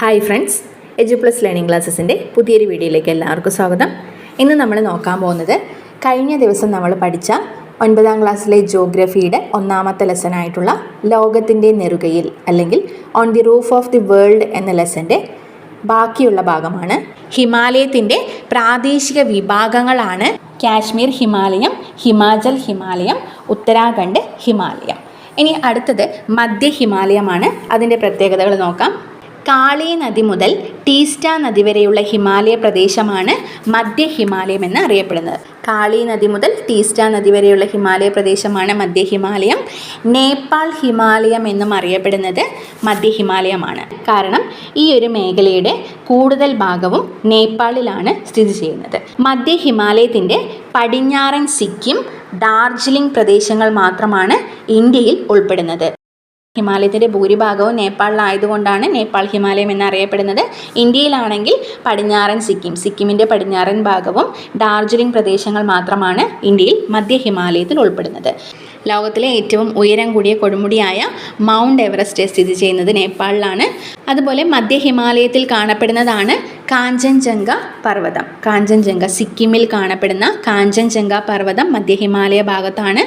Hi friends edu plus learning ക്ലാസ്സസിന്റെ പുതിയൊരു വീഡിയോയിലേക്ക് എല്ലാവർക്കും സ്വാഗതം. ഇന്ന് നമ്മൾ നോക്കാൻ പോകുന്നത് കഴിഞ്ഞ ദിവസം നമ്മൾ പഠിച്ച ഒൻപതാം ക്ലാസ്സിലെ ജോഗ്രഫിയുടെ ഒന്നാമത്തെ ലെസനായിട്ടുള്ള ലോകത്തിന്റെ നെറുകയിൽ അല്ലെങ്കിൽ on the roof of the world എന്ന ലെസന്റെ ബാക്കിയുള്ള ഭാഗമാണ്. ഹിമാലയത്തിന്റെ പ്രാദേശിക വിഭാഗങ്ങളാണ് കാശ്മീർ ഹിമാലയം ഹിമാചൽ ഹിമാലയം ഉത്തരാഖണ്ഡ് ഹിമാലയം. ഇനി അടുത്തത് മധ്യ ഹിമാലയമാണ്. അതിന്റെ പ്രത്യേകതകൾ നോക്കാം. കാളി നദി മുതൽ ടീസ്റ്റ നദി വരെയുള്ള ഹിമാലയ പ്രദേശമാണ് മധ്യ ഹിമാലയം എന്ന് അറിയപ്പെടുന്നത് കാളി നദി മുതൽ ടീസ്റ്റ നദി വരെയുള്ള ഹിമാലയ പ്രദേശമാണ് മധ്യ ഹിമാലയം. നേപ്പാൾ ഹിമാലയം എന്നും അറിയപ്പെടുന്നത് മധ്യ ഹിമാലയമാണ്. കാരണം ഈ ഒരു മേഖലയുടെ കൂടുതൽ ഭാഗവും നേപ്പാളിലാണ് സ്ഥിതി ചെയ്യുന്നത്. മധ്യ ഹിമാലയത്തിന്റെ പടിഞ്ഞാറൻ സിക്കിം ഡാർജിലിംഗ് പ്രദേശങ്ങൾ മാത്രമാണ് ഇന്ത്യയിൽ ഉൾപ്പെടുന്നത്. ഹിമാലയത്തിന്റെ ഭൂരിഭാഗവും നേപ്പാളിലായതുകൊണ്ടാണ് നേപ്പാൾ ഹിമാലയം എന്നറിയപ്പെടുന്നത്. ഇന്ത്യയിലാണെങ്കിൽ പടിഞ്ഞാറൻ സിക്കിം സിക്കിമിന്റെ പടിഞ്ഞാറൻ ഭാഗവും ഡാർജിലിംഗ് പ്രദേശങ്ങൾ മാത്രമാണ് ഇന്ത്യയിൽ മധ്യ ഹിമാലയത്തിൽ ഉൾപ്പെടുന്നത്. ലോകത്തിലെ ഏറ്റവും ഉയരം കൂടിയ കൊടുമുടിയായ മൗണ്ട് എവറസ്റ്റ് സ്ഥിതി ചെയ്യുന്നത് നേപ്പാളിലാണ്. അതുപോലെ മധ്യ ഹിമാലയത്തിൽ കാണപ്പെടുന്നതാണ് കാഞ്ചൻജംഗ പർവതം. കാഞ്ചൻജംഗ സിക്കിമിൽ കാണപ്പെടുന്ന കാഞ്ചൻജംഗ പർവതം മധ്യ ഹിമാലയ ഭാഗത്താണ്.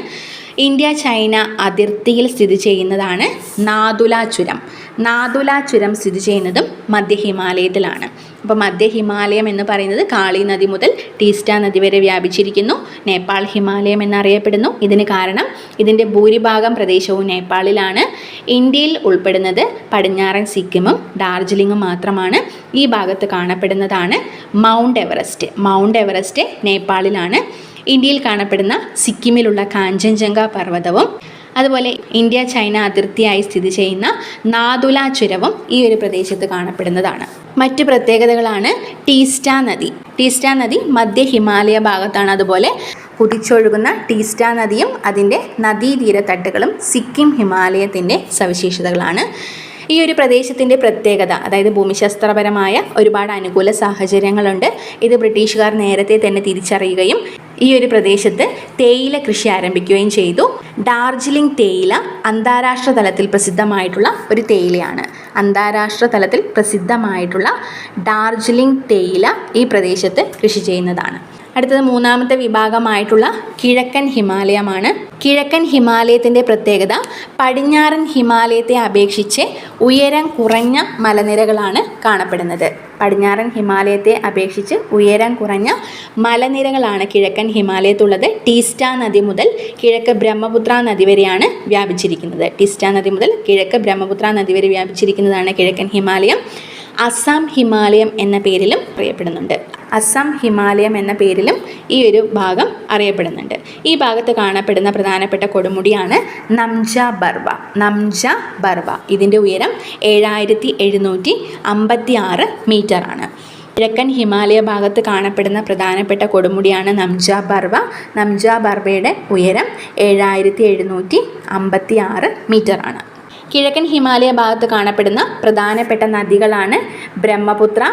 ഇന്ത്യ ചൈന അതിർത്തിയിൽ സ്ഥിതി ചെയ്യുന്നതാണ് നാദുല ചുരം. നാദുല ചുരം സ്ഥിതി ചെയ്യുന്നതും മധ്യ ഹിമാലയത്തിലാണ്. അപ്പോൾ മധ്യ ഹിമാലയം എന്ന് പറയുന്നത് കാളി നദി മുതൽ ടീസ്റ്റ നദി വരെ വ്യാപിച്ചിരിക്കുന്നു. നേപ്പാൾ ഹിമാലയം എന്നറിയപ്പെടുന്നു. ഇതിന് കാരണം ഇതിന്റെ ഭൂരിഭാഗം പ്രദേശവും നേപ്പാളിലാണ്. ഇന്ത്യയിൽ ഉൾപ്പെടുന്നത് പടിഞ്ഞാറൻ സിക്കിമും ഡാർജിലിംഗും മാത്രമാണ്. ഈ ഭാഗത്ത് കാണപ്പെടുന്നതാണ് മൗണ്ട് എവറസ്റ്റ്. മൗണ്ട് എവറസ്റ്റ് നേപ്പാളിലാണ്. ഇന്ത്യയിൽ കാണപ്പെടുന്ന സിക്കിമിലുള്ള കാഞ്ചൻജംഗ പർവതവും അതുപോലെ ഇന്ത്യ ചൈന അതിർത്തിയായി സ്ഥിതി ചെയ്യുന്ന നാദുല ചുരവും ഈ ഒരു പ്രദേശത്ത് കാണപ്പെടുന്നതാണ്. മറ്റ് പ്രത്യേകതകളാണ് ടീസ്റ്റ നദി. ടീസ്റ്റ നദി മധ്യ ഹിമാലയ ഭാഗത്താണ്. അതുപോലെ കുതിച്ചൊഴുകുന്ന ടീസ്റ്റ നദിയും അതിന്റെ നദീതീരത്തട്ടുകളും സിക്കിം ഹിമാലയത്തിന്റെ സവിശേഷതകളാണ്. ഈ ഒരു പ്രദേശത്തിന്റെ പ്രത്യേകത അതായത് ഭൂമിശാസ്ത്രപരമായ ഒരുപാട് അനുകൂല സാഹചര്യങ്ങളുണ്ട്. ഇത് ബ്രിട്ടീഷുകാർ നേരത്തെ തന്നെ തിരിച്ചറിയുകയും ഈ ഒരു പ്രദേശത്ത് തേയില കൃഷി ആരംഭിക്കുകയും ചെയ്തു. ഡാർജിലിംഗ് തേയില അന്താരാഷ്ട്ര തലത്തിൽ പ്രസിദ്ധമായിട്ടുള്ള ഒരു തേയിലയാണ്. അന്താരാഷ്ട്ര തലത്തിൽ പ്രസിദ്ധമായിട്ടുള്ള ഡാർജിലിംഗ് തേയില ഈ പ്രദേശത്ത് കൃഷി ചെയ്യുന്നതാണ്. അടുത്തത് മൂന്നാമത്തെ വിഭാഗമായിട്ടുള്ള കിഴക്കൻ ഹിമാലയമാണ്. കിഴക്കൻ ഹിമാലയത്തിന്റെ പ്രത്യേകത പടിഞ്ഞാറൻ ഹിമാലയത്തെ അപേക്ഷിച്ച് ഉയരം കുറഞ്ഞ മലനിരകളാണ് കാണപ്പെടുന്നത്. പടിഞ്ഞാറൻ ഹിമാലയത്തെ അപേക്ഷിച്ച് ഉയരം കുറഞ്ഞ മലനിരകളാണ് കിഴക്കൻ ഹിമാലയത്തുള്ളത്. ടീസ്റ്റ നദി മുതൽ കിഴക്ക് ബ്രഹ്മപുത്ര നദി വരെയാണ് വ്യാപിച്ചിരിക്കുന്നത്. ടീസ്റ്റ നദി മുതൽ കിഴക്ക് ബ്രഹ്മപുത്ര നദി വരെ വ്യാപിച്ചിരിക്കുന്നതാണ് കിഴക്കൻ ഹിമാലയം. അസാം ഹിമാലയം എന്ന പേരിലും അറിയപ്പെടുന്നുണ്ട്. അസം ഹിമാലയം എന്ന പേരിലും ഈ ഒരു ഭാഗം അറിയപ്പെടുന്നുണ്ട്. ഈ ഭാഗത്ത് കാണപ്പെടുന്ന പ്രധാനപ്പെട്ട കൊടുമുടിയാണ് നംജ ബർവ. നംജ ബർവ. ഇതിന്റെ ഉയരം ഏഴായിരത്തി എഴുന്നൂറ്റി അമ്പത്തി ആറ് മീറ്റർ ആണ്. കിഴക്കൻ ഹിമാലയ ഭാഗത്ത് കാണപ്പെടുന്ന പ്രധാനപ്പെട്ട കൊടുമുടിയാണ് നംജ ബർവ. നംജ ബർവയുടെ ഉയരം ഏഴായിരത്തി എഴുന്നൂറ്റി അമ്പത്തി ആറ് മീറ്റർ ആണ്. കിഴക്കൻ ഹിമാലയ ഭാഗത്ത് കാണപ്പെടുന്ന പ്രധാനപ്പെട്ട നദികളാണ് ബ്രഹ്മപുത്ര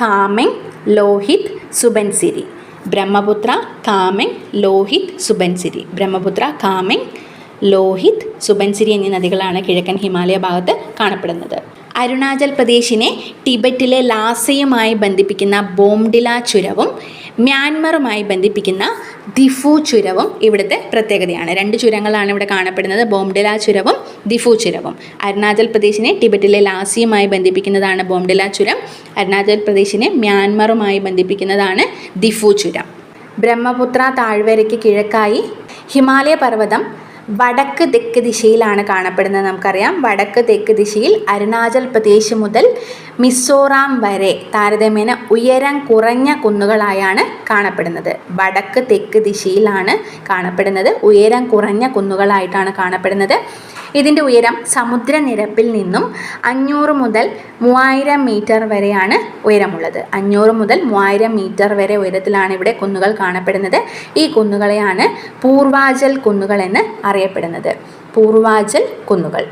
കാമെങ് ലോഹിത് സുബൻസിരി. ബ്രഹ്മപുത്ര കാമെങ് ലോഹിത് സുബൻസിരി. ബ്രഹ്മപുത്ര കാമെങ് ലോഹിത് സുബൻസിരി എന്നീ നദികളാണ് കിഴക്കൻ ഹിമാലയ ഭാഗത്ത് കാണപ്പെടുന്നത്. അരുണാചൽ പ്രദേശിനെ ടിബറ്റിലെ ലാസയുമായി ബന്ധിപ്പിക്കുന്ന ബോംഡില ചുരവും മ്യാൻമറുമായി ബന്ധിപ്പിക്കുന്ന ദിഫു ചുരവും ഇവിടുത്തെ പ്രത്യേകതയാണ്. രണ്ട് ചുരങ്ങളാണ് ഇവിടെ കാണപ്പെടുന്നത്. ബോംഡില ചുരവും ദിഫു ചുരവും. അരുണാചൽ പ്രദേശിനെ ടിബറ്റിലെ ലാസിയുമായി ബന്ധിപ്പിക്കുന്നതാണ് ബോംഡില ചുരം. അരുണാചൽ പ്രദേശിനെ മ്യാൻമറുമായി ബന്ധിപ്പിക്കുന്നതാണ് ദിഫു ചുരം. ബ്രഹ്മപുത്ര താഴ്വരയ്ക്ക് കിഴക്കായി ഹിമാലയ പർവതം വടക്ക് തെക്ക് ദിശയിലാണ് കാണപ്പെടുന്നത് നമുക്കറിയാം. വടക്ക് തെക്ക് ദിശയിൽ അരുണാചൽ പ്രദേശ് മുതൽ മിസോറാം വരെ താരതമ്യേന ഉയരം കുറഞ്ഞ കുന്നുകളായാണ് കാണപ്പെടുന്നത്. വടക്ക് തെക്ക് ദിശയിലാണ് കാണപ്പെടുന്നത്. ഉയരം കുറഞ്ഞ കുന്നുകളായിട്ടാണ് കാണപ്പെടുന്നത്. ഇതിന്റെ ഉയരം സമുദ്രനിരപ്പിൽ നിന്നും അഞ്ഞൂറ് മുതൽ മൂവായിരം മീറ്റർ വരെയാണ് ഉയരമുള്ളത്. അഞ്ഞൂറ് മുതൽ മൂവായിരം മീറ്റർ വരെ ഉയരത്തിലാണ് ഇവിടെ കുന്നുകൾ കാണപ്പെടുന്നത്. ഈ കുന്നുകളെയാണ് പൂർവാചൽ കുന്നുകൾ എന്ന് അറിയപ്പെടുന്നത്. പൂർവാചൽ കുന്നുകൾ.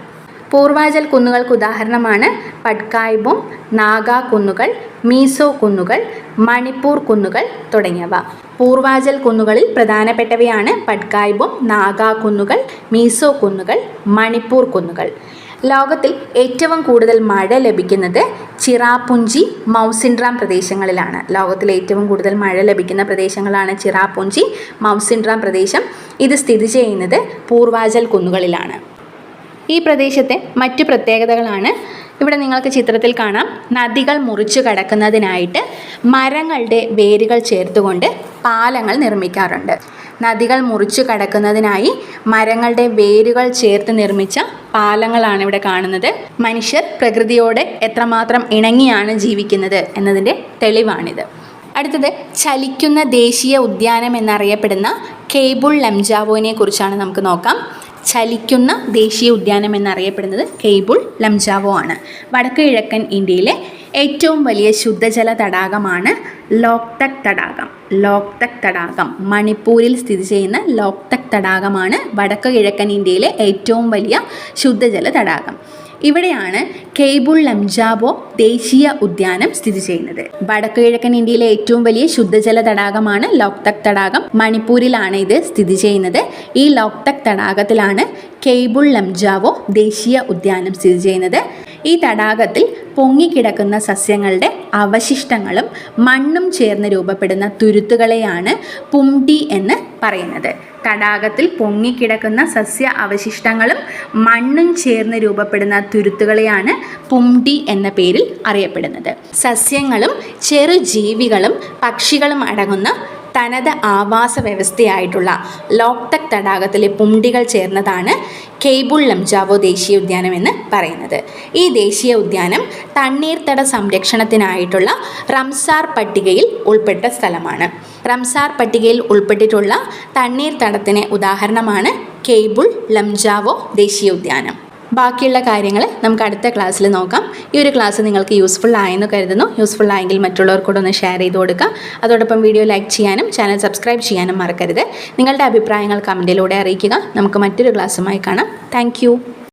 പൂർവാചൽ കുന്നുകൾക്ക് ഉദാഹരണമാണ് പട്കായ്ബും നാഗാ കുന്നുകൾ മീസോ കുന്നുകൾ മണിപ്പൂർ കുന്നുകൾ തുടങ്ങിയവ. പൂർവാചൽ കുന്നുകളിൽ പ്രധാനപ്പെട്ടവയാണ് പട്കായ്ബും നാഗാ കുന്നുകൾ മീസോ കുന്നുകൾ മണിപ്പൂർ കുന്നുകൾ. ലോകത്തിൽ ഏറ്റവും കൂടുതൽ മഴ ലഭിക്കുന്നത് ചിറാപുഞ്ചി മൗസിൻഡ്രാം പ്രദേശങ്ങളിലാണ്. ലോകത്തിൽ ഏറ്റവും കൂടുതൽ മഴ ലഭിക്കുന്ന പ്രദേശങ്ങളാണ് ചിറാപുഞ്ചി മൗസിൻഡ്രാം പ്രദേശം. ഇത് സ്ഥിതി ചെയ്യുന്നത് പൂർവാചൽ കുന്നുകളിലാണ്. ഈ പ്രദേശത്തെ മറ്റു പ്രത്യേകതകളാണ്. ഇവിടെ നിങ്ങൾക്ക് ചിത്രത്തിൽ കാണാം. നദികൾ മുറിച്ചു കടക്കുന്നതിനായിട്ട് മരങ്ങളുടെ വേരുകൾ ചേർത്തുകൊണ്ട് പാലങ്ങൾ നിർമ്മിക്കാറുണ്ട്. നദികൾ മുറിച്ചു കടക്കുന്നതിനായി മരങ്ങളുടെ വേരുകൾ ചേർത്ത് നിർമ്മിച്ച പാലങ്ങളാണ് ഇവിടെ കാണുന്നത്. മനുഷ്യർ പ്രകൃതിയോട് എത്രമാത്രം ഇണങ്ങിയാണ് ജീവിക്കുന്നത് എന്നതിന്റെ തെളിവാണിത്. അടുത്തത് ചലിക്കുന്ന ദേശീയ ഉദ്യാനം എന്നറിയപ്പെടുന്ന കേബിൾ ലംജാവോനെ കുറിച്ചാണ് നമുക്ക് നോക്കാം. ചലിക്കുന്ന ദേശീയ ഉദ്യാനം എന്നറിയപ്പെടുന്നത് കെയ്ബുൾ ലംജാവോ ആണ്. വടക്ക് കിഴക്കൻ ഇന്ത്യയിലെ ഏറ്റവും വലിയ ശുദ്ധജല തടാകമാണ് ലോക്തക് തടാകം. ലോക്തക് തടാകം. മണിപ്പൂരിൽ സ്ഥിതി ചെയ്യുന്ന ലോക്തക് തടാകമാണ് വടക്ക് കിഴക്കൻ ഇന്ത്യയിലെ ഏറ്റവും വലിയ ശുദ്ധജല തടാകം. ഇവിടെയാണ് കെയ്ബുൾ ലംജാബോ ദേശീയ ഉദ്യാനം സ്ഥിതി ചെയ്യുന്നത്. വടക്ക് കിഴക്കൻ ഇന്ത്യയിലെ ഏറ്റവും വലിയ ശുദ്ധജല തടാകമാണ് ലോക്തക് തടാകം. മണിപ്പൂരിലാണ് ഇത് സ്ഥിതി ചെയ്യുന്നത്. ഈ ലോക്തക് തടാകത്തിലാണ് കെയ്ബുൾ ലംജാവോ ദേശീയ ഉദ്യാനം സ്ഥിതി ചെയ്യുന്നത്. ഈ തടാകത്തിൽ പൊങ്ങിക്കിടക്കുന്ന സസ്യങ്ങളുടെ അവശിഷ്ടങ്ങളും മണ്ണും ചേർന്ന് രൂപപ്പെടുന്ന തുരുത്തുകളെയാണ് പുംടി എന്ന് പറയുന്നത്. തടാകത്തിൽ പൊങ്ങിക്കിടക്കുന്ന സസ്യ അവശിഷ്ടങ്ങളും മണ്ണും ചേർന്ന് രൂപപ്പെടുന്ന തുരുത്തുകളെയാണ് പുംടി എന്ന പേരിൽ അറിയപ്പെടുന്നത്. സസ്യങ്ങളും ചെറുജീവികളും പക്ഷികളും അടങ്ങുന്ന തനത് ആവാസ വ്യവസ്ഥയായിട്ടുള്ള ലോക്തക് തടാകത്തിലെ പുണ്ടികൾ ചേർന്നതാണ് കെയ്ബുൾ ലംജാവോ ദേശീയ ഉദ്യാനം എന്ന് പറയുന്നത്. ഈ ദേശീയ ഉദ്യാനം തണ്ണീർത്തട സംരക്ഷണത്തിനായിട്ടുള്ള റംസാർ പട്ടികയിൽ ഉൾപ്പെട്ട സ്ഥലമാണ്. റംസാർ പട്ടികയിൽ ഉൾപ്പെട്ടിട്ടുള്ള തണ്ണീർത്തടത്തിന് ഉദാഹരണമാണ് കെയ്ബുൾ ലംജാവോ ദേശീയ ഉദ്യാനം. ബാക്കിയുള്ള കാര്യങ്ങൾ നമുക്ക് അടുത്ത ക്ലാസ്സിൽ നോക്കാം. ഈ ഒരു ക്ലാസ് നിങ്ങൾക്ക് യൂസ്ഫുൾ ആയെന്ന് കരുതുന്നു. യൂസ്ഫുൾ ആയെങ്കിൽ മറ്റുള്ളവർക്കൂടെ ഒന്ന് ഷെയർ ചെയ്ത് കൊടുക്കുക. അതോടൊപ്പം വീഡിയോ ലൈക്ക് ചെയ്യാനും ചാനൽ സബ്സ്ക്രൈബ് ചെയ്യാനും മറക്കരുത്. നിങ്ങളുടെ അഭിപ്രായങ്ങൾ കമന്റിലൂടെ അറിയിക്കുക. നമുക്ക് മറ്റൊരു ക്ലാസ്സുമായി കാണാം. താങ്ക്